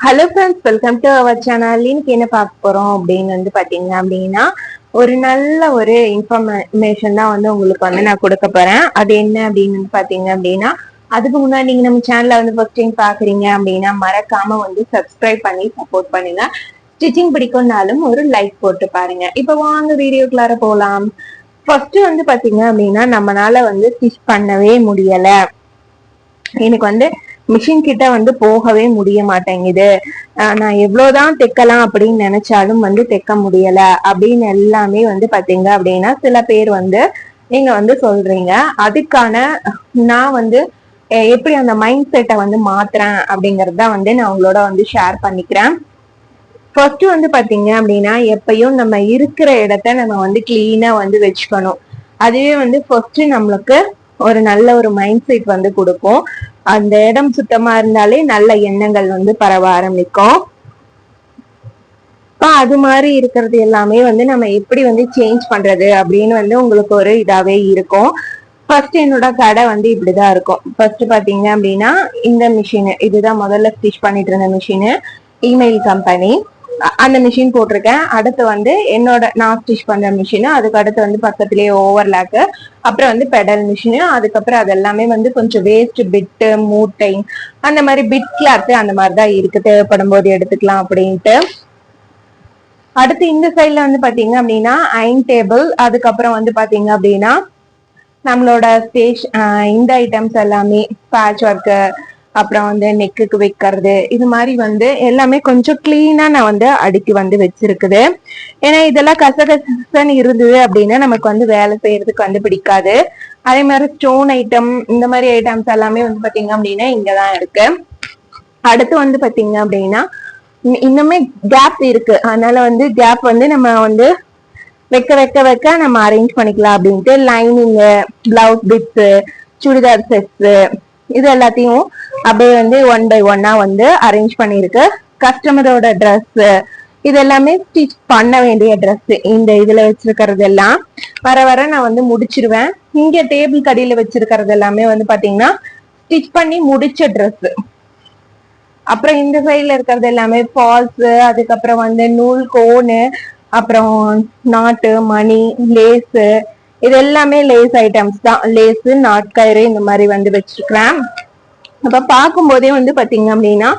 Hello friends welcome to our channel இன்னைக்கு என்ன பார்க்க போறோம் அப்படின்னு வந்து பாத்தீங்க அப்படின்னா ஒரு நல்ல ஒரு இன்ஃபர்மேஷன் தான் வந்து உங்களுக்கு வந்து நான் கொடுக்க போறேன். அது என்ன அப்படின்னு வந்து பாத்தீங்க அப்படின்னா அதுக்கு முன்னாடி நீங்க நம்ம சேனல்ல வந்து ஃபர்ஸ்ட் டைம் பாக்குறீங்க அப்படின்னா மறக்காம வந்து சப்ஸ்கிரைப் பண்ணி சப்போர்ட் பண்ணுங்க. ஸ்டிச்சிங் பிடிக்கும்னாலும் ஒரு லைக் போட்டு பாருங்க. இப்போ வாங்க வீடியோக்குள்ளார போகலாம் ஃபர்ஸ்ட் வந்து பாத்தீங்க அப்படின்னா நம்மளால வந்து ஸ்டிச் பண்ணவே முடியல. எனக்கு வந்து மிஷின் கிட்ட வந்து போகவே முடிய மாட்டேங்குது. ஆஹ் நான் எவ்வளவுதான் தைக்கலாம் அப்படின்னு நினைச்சாலும் வந்து தைக்க முடியல அப்படின்னு எல்லாமே வந்து பாத்தீங்க அப்படின்னா சில பேர் வந்து நீங்க வந்து சொல்றீங்க. அதுக்கான நான் வந்து எப்படி அந்த மைண்ட் செட்டை வந்து மாத்துறேன் அப்படிங்கறத வந்து நான் உங்களோட வந்து ஷேர் பண்ணிக்கிறேன். ஃபர்ஸ்ட் வந்து பாத்தீங்க அப்படின்னா எப்பயும் நம்ம இருக்கிற இடத்த நம்ம வந்து கிளீனா வந்து வச்சுக்கணும். அதுவே வந்து ஃபர்ஸ்ட் நம்மளுக்கு ஒரு நல்ல ஒரு மைண்ட் செட் வந்து கொடுக்கும். அந்த இடம் சுத்தமா இருந்தாலே நல்ல எண்ணங்கள் வந்து பரவ ஆரம்பிக்கும். இப்போ அது மாதிரி இருக்கிறது எல்லாமே வந்து நம்ம எப்படி வந்து சேஞ்ச் பண்றது அப்படின்னு வந்து உங்களுக்கு ஒரு இதாவே இருக்கும். ஃபர்ஸ்ட் என்னோட கடை வந்து இப்படிதான் இருக்கும். ஃபர்ஸ்ட் பாத்தீங்க அப்படின்னா இந்த மிஷின் இதுதான் முதல்ல ஸ்டிச் பண்ணிட்டு இருந்த மிஷின் இமெயில் கம்பெனி அந்த மிஷின் போட்டிருக்கேன். அடுத்து வந்து என்னோட நான் ஸ்டிச் பண்ற மிஷின் அதுக்கு அடுத்து வந்து பக்கத்துலயே ஓவர்லாக்கு அப்புறம் வந்து பெடல் மிஷின் அதுக்கப்புறம் அது எல்லாமே வந்து கொஞ்சம் வேஸ்ட் பிட்டு மூட்டை அந்த மாதிரி பிட் கிளாத் அந்த மாதிரி தான் இருக்கு. தேவைப்படும் போது எடுத்துக்கலாம் அப்படின்ட்டு. அடுத்து இந்த சைட்ல வந்து பாத்தீங்க அப்படின்னா அயன் டேபிள் அதுக்கப்புறம் வந்து பாத்தீங்க அப்படின்னா நம்மளோட ஸ்டேஷ் இந்த ஐட்டம்ஸ் எல்லாமே பேட்ச் ஒர்க்கு அப்புறம் வந்து நெக்குக்கு வைக்கிறது இது மாதிரி வந்து எல்லாமே கொஞ்சம் கிளீனா நான் வந்து அடுக்கி வந்து வச்சிருக்குது. ஏன்னா இதெல்லாம் கசகசன்னு இருந்தது அப்படின்னா நமக்கு வந்து வேலை செய்யறதுக்கு வந்து பிடிக்காது. அதே மாதிரி ஸ்டோன் ஐட்டம் இந்த மாதிரி ஐட்டம்ஸ் எல்லாமே வந்து பாத்தீங்க அப்படின்னா இங்கதான் இருக்கு. அடுத்து வந்து பாத்தீங்க அப்படின்னா இன்னுமே கேப் இருக்கு. அதனால வந்து கேப் வந்து நம்ம வந்து வைக்க வைக்க வைக்க நம்ம அரேஞ்ச் பண்ணிக்கலாம் அப்படின்ட்டு lining blouse bits churidar sets இது எல்லாத்தையும் அப்படியே வந்து ஒன் பை ஒன்னா வந்து அரேஞ்ச் பண்ணிருக்கு கஸ்டமரோட ட்ரெஸ் இது எல்லாமே ஸ்டிச் பண்ண வேண்டிய ட்ரெஸ் இந்த இதுல வச்சிருக்கிறது எல்லாம். வர வர நான் வந்து முடிச்சிருவேன். இங்க டேபிள் கடியில வச்சிருக்கிறது எல்லாமே வந்து பாத்தீங்கன்னா ஸ்டிச் பண்ணி முடிச்ச ட்ரெஸ் அப்புறம் இந்த சைட்ல இருக்கிறது எல்லாமே ஃபால்ஸ் அதுக்கப்புறம் வந்து நூல் கோனு அப்புறம் நாட்டு மணி லேஸு இது எல்லாமே லேஸ் ஐட்டம்ஸ் தான். லேஸு நாட்கயிறு இந்த மாதிரி வந்து வச்சிருக்கிறேன். அப்ப பார்க்கும்போதே வந்து பாத்தீங்க அப்படின்னா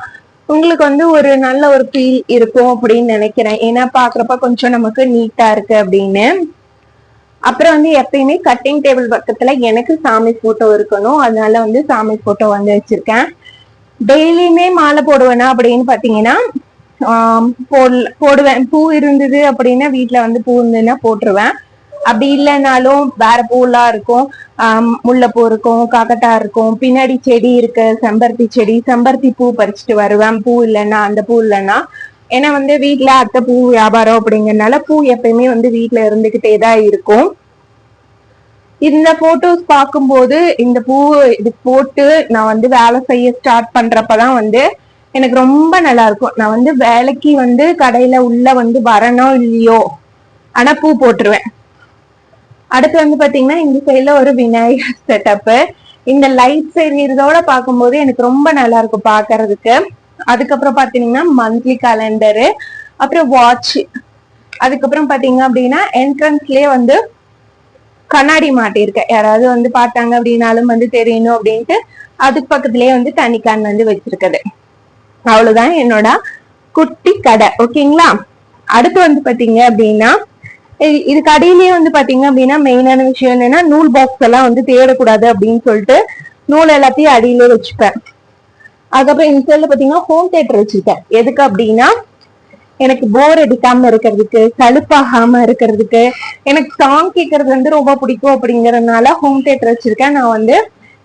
உங்களுக்கு வந்து ஒரு நல்ல ஒரு ஃபீல் இருக்கும் அப்படின்னு நினைக்கிறேன். ஏன்னா பாக்குறப்ப கொஞ்சம் நமக்கு நீட்டா இருக்கு அப்படின்னு. அப்புறம் வந்து எப்பயுமே கட்டிங் டேபிள் பக்கத்துல எனக்கு சாமி போட்டோ இருக்கணும். அதனால வந்து சாமி போட்டோ வந்து வச்சிருக்கேன். டெய்லியுமே மாலை போடுவேனா அப்படின்னு பாத்தீங்கன்னா போடல- போடுவேன். பூ இருந்தது அப்படின்னா வீட்டுல வந்து பூ இருந்ததுன்னா போட்டுருவேன். அப்படி இல்லைனாலும் வேற பூலாம் இருக்கும். முல்லைப்பூ இருக்கும் காக்கட்டா இருக்கும். பின்னாடி செடி இருக்கு செம்பருத்தி செடி. செம்பருத்தி பூ பறிச்சுட்டு வருவேன். பூ இல்லைன்னா அந்த பூ இல்லைன்னா. ஏன்னா வந்து வீட்டுல அத்தை பூ வியாபாரம் அப்படிங்கறதுனால பூ எப்பயுமே வந்து வீட்ல இருந்துகிட்டே தான் இருக்கும். இந்த போட்டோஸ் பார்க்கும்போது இந்த பூ இது போட்டு நான் வந்து வேலை செய்ய ஸ்டார்ட் பண்றப்பதான் வந்து எனக்கு ரொம்ப நல்லா இருக்கும். நான் வந்து வேலைக்கு வந்து கடையில உள்ள வந்து வரணும் இல்லையோ ஆனா பூ போட்டுருவேன். அடுத்து வந்து பாத்தீங்கன்னா இந்த சைட்ல ஒரு விநாயகர் செட்டப்பு இந்த லைட்ஸ் எரியறதோட பார்க்கும்போது எனக்கு ரொம்ப நல்லா இருக்கும் பாக்குறதுக்கு அதுக்கப்புறம் பாத்தீங்கன்னா மந்த்லி கேலண்டரு அப்புறம் வாட்ச் அதுக்கப்புறம் பாத்தீங்க அப்படின்னா என்ட்ரன்ஸ்லயே வந்து கண்ணாடி மாட்டியிருக்கேன் யாராவது வந்து பார்த்தாங்க அப்படின்னாலும் வந்து தெரியணும் அப்படின்ட்டு அதுக்கு பக்கத்துலயே வந்து தனி கேன் வந்து வச்சிருக்குது. அவ்வளவுதான் என்னோட குட்டி கடை ஓகேங்களா அடுத்து வந்து பாத்தீங்க அப்படின்னா இதுக்கு இது வந்து பாத்தீங்க அப்படின்னா மெயினான விஷயம் என்னன்னா நூல் பாக்ஸ் எல்லாம் வந்து தேடக்கூடாது அப்படின்னு சொல்லிட்டு நூல் எல்லாத்தையும் அடியிலே வச்சுப்பேன். அதுக்கப்புறம் இந்த சைட்ல பாத்தீங்கன்னா ஹோம் தியேட்டர் வச்சிருக்கேன். எதுக்கு அப்படின்னா எனக்கு போர் அடிக்காம இருக்கிறதுக்கு கழுப்பாகாம இருக்கிறதுக்கு எனக்கு சாங் கேட்கறது வந்து ரொம்ப பிடிக்கும் அப்படிங்கறதுனால ஹோம் தியேட்டர் வச்சிருக்கேன். நான் வந்து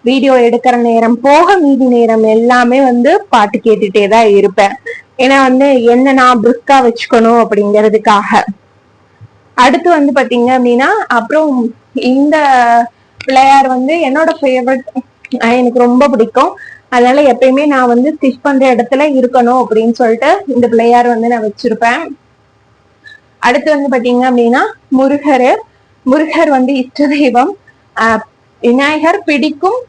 வீடியோ எடுக்கிற நேரம் போக மீதி நேரம் எல்லாமே வந்து பாட்டு கேட்டுட்டே தான் இருப்பேன். ஏன்னா வந்து என்ன நான் பிரிஸ்கா வச்சுக்கணும் அப்படிங்கிறதுக்காக. அடுத்து வந்து பாத்தீங்க அப்படின்னா அப்புறம் இந்த பிள்ளையார் வந்து என்னோட ஃபேவரட் எனக்கு ரொம்ப பிடிக்கும். அதனால எப்பயுமே நான் வந்து ஸ்டிச் பண்ற இடத்துல இருக்கணும் அப்படின்னு சொல்லிட்டு இந்த பிள்ளையார் வந்து நான் வச்சிருப்பேன். அடுத்து வந்து பாத்தீங்க அப்படின்னா முருகர். முருகர் வந்து இஷ்ட தெய்வம். விநாயகர் பிடிக்கும்.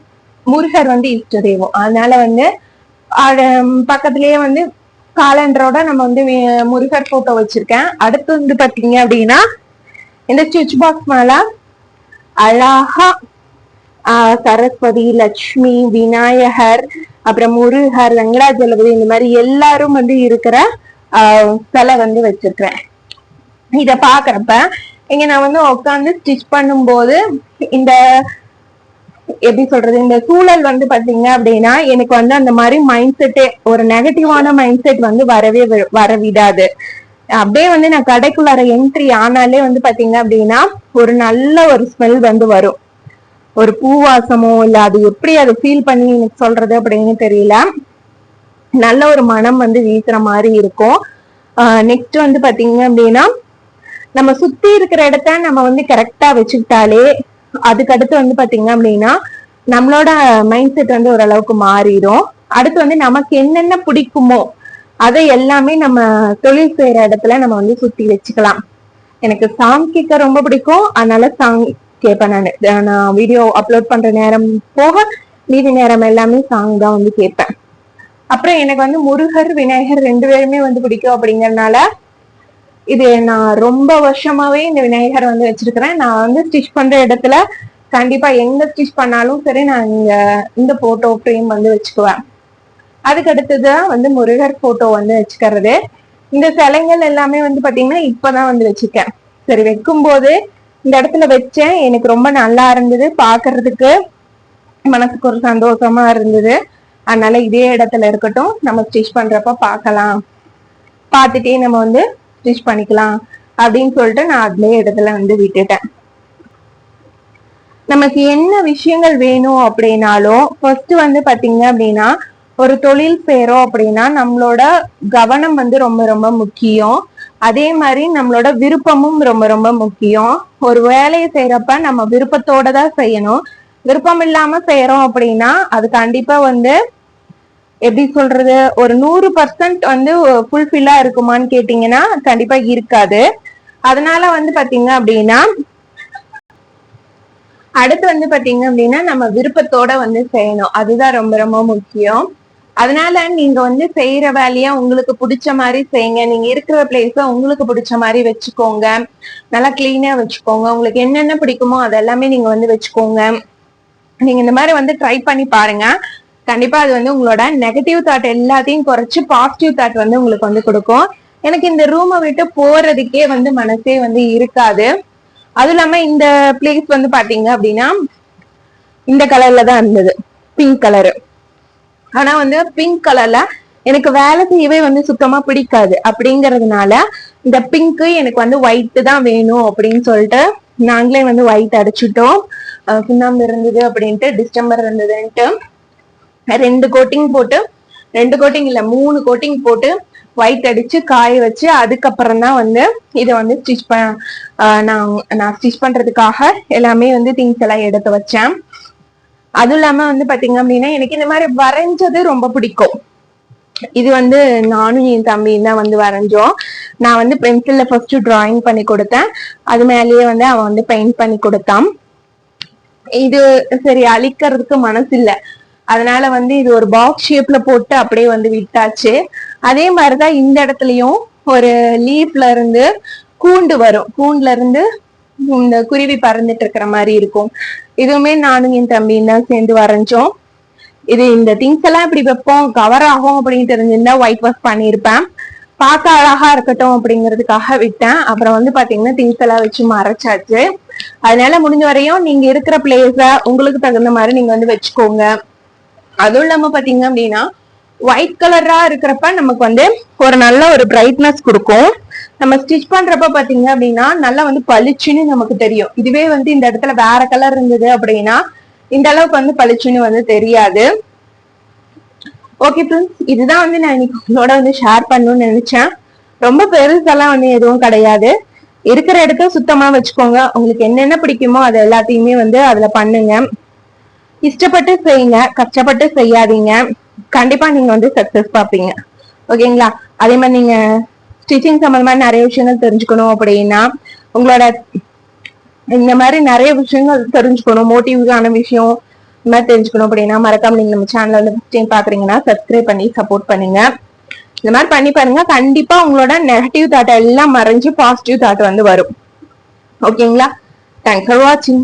முருகர் வந்து இஷ்ட தெய்வம். அதனால வந்து பக்கத்திலேயே வந்து காலண்டரோட நம்ம வந்து முருகர் போட்டோ வச்சிருக்கேன். அடுத்து வந்து பாத்தீங்க அப்படின்னா இந்த சுவிட்ச் பாக்ஸ் மேல அழகா ஆஹ் சரஸ்வதி லட்சுமி விநாயகர் அப்புறம் முருகர் வெங்கடாஜலபதி இந்த மாதிரி எல்லாரும் வந்து இருக்கிற ஆஹ் சிலை வந்து வச்சிருக்கிறேன். இத பாக்குறப்ப இங்க நான் வந்து உட்காந்து ஸ்டிச் பண்ணும்போது இந்த எப்படி சொல்றது இந்த சூழல் வந்து பாத்தீங்க அப்படின்னா எனக்கு வந்து அந்த மாதிரி மைண்ட் செட்டே ஒரு நெகட்டிவான மைண்ட் செட் வந்து வரவே வி- வர விடாது அப்படியே வந்து நான் கடைக்குள்ளார என்ட்ரி ஆனாலே வந்து பாத்தீங்க அப்படின்னா ஒரு நல்ல ஒரு ஸ்மெல் வந்து வரும். ஒரு பூவாசமோ இல்ல அது எப்படி அதை ஃபீல் பண்ணி எனக்கு சொல்றது அப்படின்னு தெரியல. நல்ல ஒரு மனம் வந்து வீசுற மாதிரி இருக்கும். நெக்ஸ்ட் வந்து பாத்தீங்க அப்படின்னா நம்ம சுத்தி இருக்கிற இடத்த நம்ம வந்து கரெக்டா வச்சுக்கிட்டாலே அதுக்கு அடுத்து வந்து பாத்தீங்க அப்படின்னா நம்மளோட மைண்ட் செட் வந்து ஓரளவுக்கு மாறிடும் அடுத்து வந்து நமக்கு என்னென்ன பிடிக்குமோ அதை எல்லாமே நம்ம தொழில் செய்யற இடத்துல நம்ம வந்து சுத்தி வச்சுக்கலாம். எனக்கு சாங் கேட்க ரொம்ப பிடிக்கும். அதனால சாங் கேட்பேன் நான். நான் வீடியோ அப்லோட் பண்ற நேரம் போக மீதி நேரம் எல்லாமே சாங் தான் வந்து கேட்பேன் அப்புறம் எனக்கு வந்து முருகர் விநாயகர் ரெண்டு பேருமே வந்து பிடிக்கும் அப்படிங்கறதுனால இது நான் ரொம்ப வருஷமாவே இந்த விநாயகர் வந்து வச்சிருக்கிறேன். நான் வந்து ஸ்டிச் பண்ற இடத்துல கண்டிப்பா எங்க ஸ்டிச் பண்ணாலும் சரி நான் இங்க இந்த போட்டோ ஃப்ரேம் வந்து வச்சுக்குவேன். அதுக்கு அடுத்ததுதான் வந்து முருகர் போட்டோ வந்து வச்சுக்கிறது. இந்த சிலைகள் எல்லாமே வந்து பாத்தீங்கன்னா இப்பதான் வந்து வச்சிருக்கேன். சரி வைக்கும்போது இந்த இடத்துல வச்சேன். எனக்கு ரொம்ப நல்லா இருந்தது. பாக்குறதுக்கு மனசுக்கு ஒரு சந்தோஷமா இருந்தது. அதனால இதே இடத்துல இருக்கட்டும். நம்ம ஸ்டிச் பண்றப்ப பார்க்கலாம். பார்த்துட்டே நம்ம வந்து ஸ்டிச் பண்ணிக்கலாம் அப்படின்னு சொல்லிட்டு நான் அதே இடத்துல வந்து விட்டுட்டேன். நமக்கு என்ன விஷயங்கள் வேணும் அப்படின்னாலும் ஃபர்ஸ்ட் வந்து பாத்தீங்க அப்படின்னா ஒரு தொழில் செய்யறோம் அப்படின்னா நம்மளோட கவனம் வந்து ரொம்ப ரொம்ப முக்கியம். அதே மாதிரி நம்மளோட விருப்பமும் ரொம்ப ரொம்ப முக்கியம். ஒரு வேலையை செய்யறப்ப நம்ம விருப்பத்தோட தான் செய்யணும். விருப்பம் இல்லாம செய்யறோம் அப்படின்னா அது கண்டிப்பா வந்து எப்படி சொல்றது ஒரு நூறு பர்சன்ட் வந்து ஃபுல்ஃபில்லா இருக்குமான்னு கேட்டீங்கன்னா கண்டிப்பா இருக்காது. அதனால வந்து பாத்தீங்க அப்படின்னா அடுத்து வந்து பாத்தீங்க அப்படின்னா நம்ம விருப்பத்தோட வந்து செய்யணும். அதுதான் ரொம்ப ரொம்ப முக்கியம். அதனால நீங்க வந்து செய்யற வேலைய உங்களுக்கு பிடிச்ச மாதிரி செய்யுங்க. நீங்க இருக்கிற பிளேஸ உங்களுக்கு பிடிச்ச மாதிரி வச்சுக்கோங்க. நல்லா கிளீனா வச்சுக்கோங்க. உங்களுக்கு என்னென்ன பிடிக்குமோ அதெல்லாமே நீங்க வந்து வச்சுக்கோங்க. நீங்க இந்த மாதிரி வந்து ட்ரை பண்ணி பாருங்க. கண்டிப்பா அது வந்து உங்களோட நெகட்டிவ் தாட் எல்லாத்தையும் குறைச்சு பாசிட்டிவ் தாட் வந்து உங்களுக்கு வந்து கொடுக்கும். எனக்கு இந்த ரூமை விட்டு போறதுக்கே வந்து மனசே வந்து இருக்காது. அதுவும் இல்லாம இந்த பிளேஸ் வந்து பாத்தீங்க அப்படின்னா இந்த கலர்ல தான் இருந்தது. பிங்க் கலரு ஆனா வந்து பிங்க் கலர்ல எனக்கு வேலை செய்யவே வந்து சுத்தமா பிடிக்காது. அப்படிங்கறதுனால இந்த பிங்க்கு எனக்கு வந்து ஒயிட் தான் வேணும் அப்படின்னு சொல்லிட்டு நாங்களே வந்து ஒயிட் அடிச்சுட்டோம். சுண்ணாம்பு இருந்தது அப்படின்ட்டு டிஸ்டம்பர் இருந்ததுன்ட்டு. ரெண்டு கோட்டிங் போட்டு ரெண்டு கோட்டிங் இல்ல மூணு கோட்டிங் போட்டு ஒயிட் அடிச்சு காய வச்சு அதுக்கப்புறம் தான் வந்து இதை வந்து ஸ்டிச் ப ஆஹ் நான் நான் ஸ்டிச் பண்றதுக்காக எல்லாமே வந்து திங்ஸ் எல்லாம் எடுத்து வச்சேன். அதுவும் இல்லாம வந்து பாத்தீங்க அப்படின்னா எனக்கு இந்த மாதிரி வரைஞ்சது ரொம்ப பிடிக்கும். இது வந்து நானும் என் தம்பியும் தான் வந்து வரைஞ்சோம். நான் வந்து பென்சில்ல ஃபர்ஸ்ட் டிராயிங் பண்ணி கொடுத்தேன். அது மேலேயே வந்து அவன் வந்து பெயிண்ட் பண்ணி கொடுத்தான். இது சரி அழிக்கிறதுக்கு மனசு இல்லை அதனால வந்து இது ஒரு பாக்ஸ் ஷேப்ல போட்டு அப்படியே வந்து விட்டாச்சு. அதே மாதிரிதான் இந்த இடத்துலயும் ஒரு லீஃப்ல இருந்து கூண்டு வரும். கூண்டுல இருந்து இந்த குருவி பறந்துட்டு இருக்கிற மாதிரி இருக்கும். இதுவுமே நானும் என் தம்பியும் தான் சேர்ந்து வரைஞ்சோம். இது இந்த திங்ஸ் எல்லாம் இப்படி வைப்போம். கவர் ஆகும் அப்படின்னு தெரிஞ்சிருந்தா ஒயிட் வாஷ் பண்ணியிருப்பேன். பார்க்க அழகா இருக்கட்டும் அப்படிங்கிறதுக்காக விட்டேன். அப்புறம் வந்து பாத்தீங்கன்னா திங்ஸ் எல்லாம் வச்சு மறைச்சாச்சு. அதனால முடிஞ்ச வரையும் நீங்க இருக்கிற பிளேஸ உங்களுக்கு தகுந்த மாதிரி நீங்க வந்து வச்சுக்கோங்க. அதுவும் இல்லாம பாத்தீங்க அப்படின்னா ஒயிட் கலரா இருக்கிறப்ப நமக்கு வந்து ஒரு நல்ல ஒரு பிரைட்னஸ் கொடுக்கும். நம்ம ஸ்டிச் பண்றப்ப பாத்தீங்க அப்படின்னா நல்லா வந்து பளிச்சுன்னு நமக்கு தெரியும். இதுவே வந்து இந்த இடத்துல வேற கலர் இருந்தது அப்படின்னா இந்த அளவுக்கு வந்து பளிச்சுன்னு வந்து தெரியாது. ஓகே ஃப்ரெண்ட்ஸ் இதுதான் வந்து நான் இன்னைக்கு உங்களோட வந்து ஷேர் பண்ணணும்னு நினைச்சேன். ரொம்ப பெருசெல்லாம் வந்து எதுவும் கிடையாது. இருக்கிற இடத்த சுத்தமா வச்சுக்கோங்க. உங்களுக்கு என்னென்ன பிடிக்குமோ அது எல்லாத்தையுமே வந்து அதுல பண்ணுங்க. இஷ்டப்பட்டு செய்யுங்க கஷ்டப்பட்டு செய்யாதீங்க. கண்டிப்பா நீங்க வந்து சக்சஸ் பார்ப்பீங்க. ஓகேங்களா அதே மாதிரி நீங்க ஸ்டிச்சிங் சம்பந்தமா நிறைய விஷயங்கள் தெரிஞ்சுக்கணும் அப்படின்னா உங்களோட இந்த மாதிரி நிறைய விஷயங்கள் தெரிஞ்சுக்கணும். மோட்டிவான விஷயம் இந்த மாதிரி தெரிஞ்சுக்கணும் அப்படின்னா மறக்காம நீங்க நம்ம சேனல் வந்து டைம் பாக்குறீங்கன்னா சப்ஸ்கிரைப் பண்ணி சப்போர்ட் பண்ணுங்க. இந்த மாதிரி பண்ணி பாருங்க. கண்டிப்பா உங்களோட நெகட்டிவ் தாட் எல்லாம் மறைஞ்சு பாசிட்டிவ் தாட் வந்து வரும். ஓகேங்களா தேங்க்ஸ் ஃபார் வாட்சிங்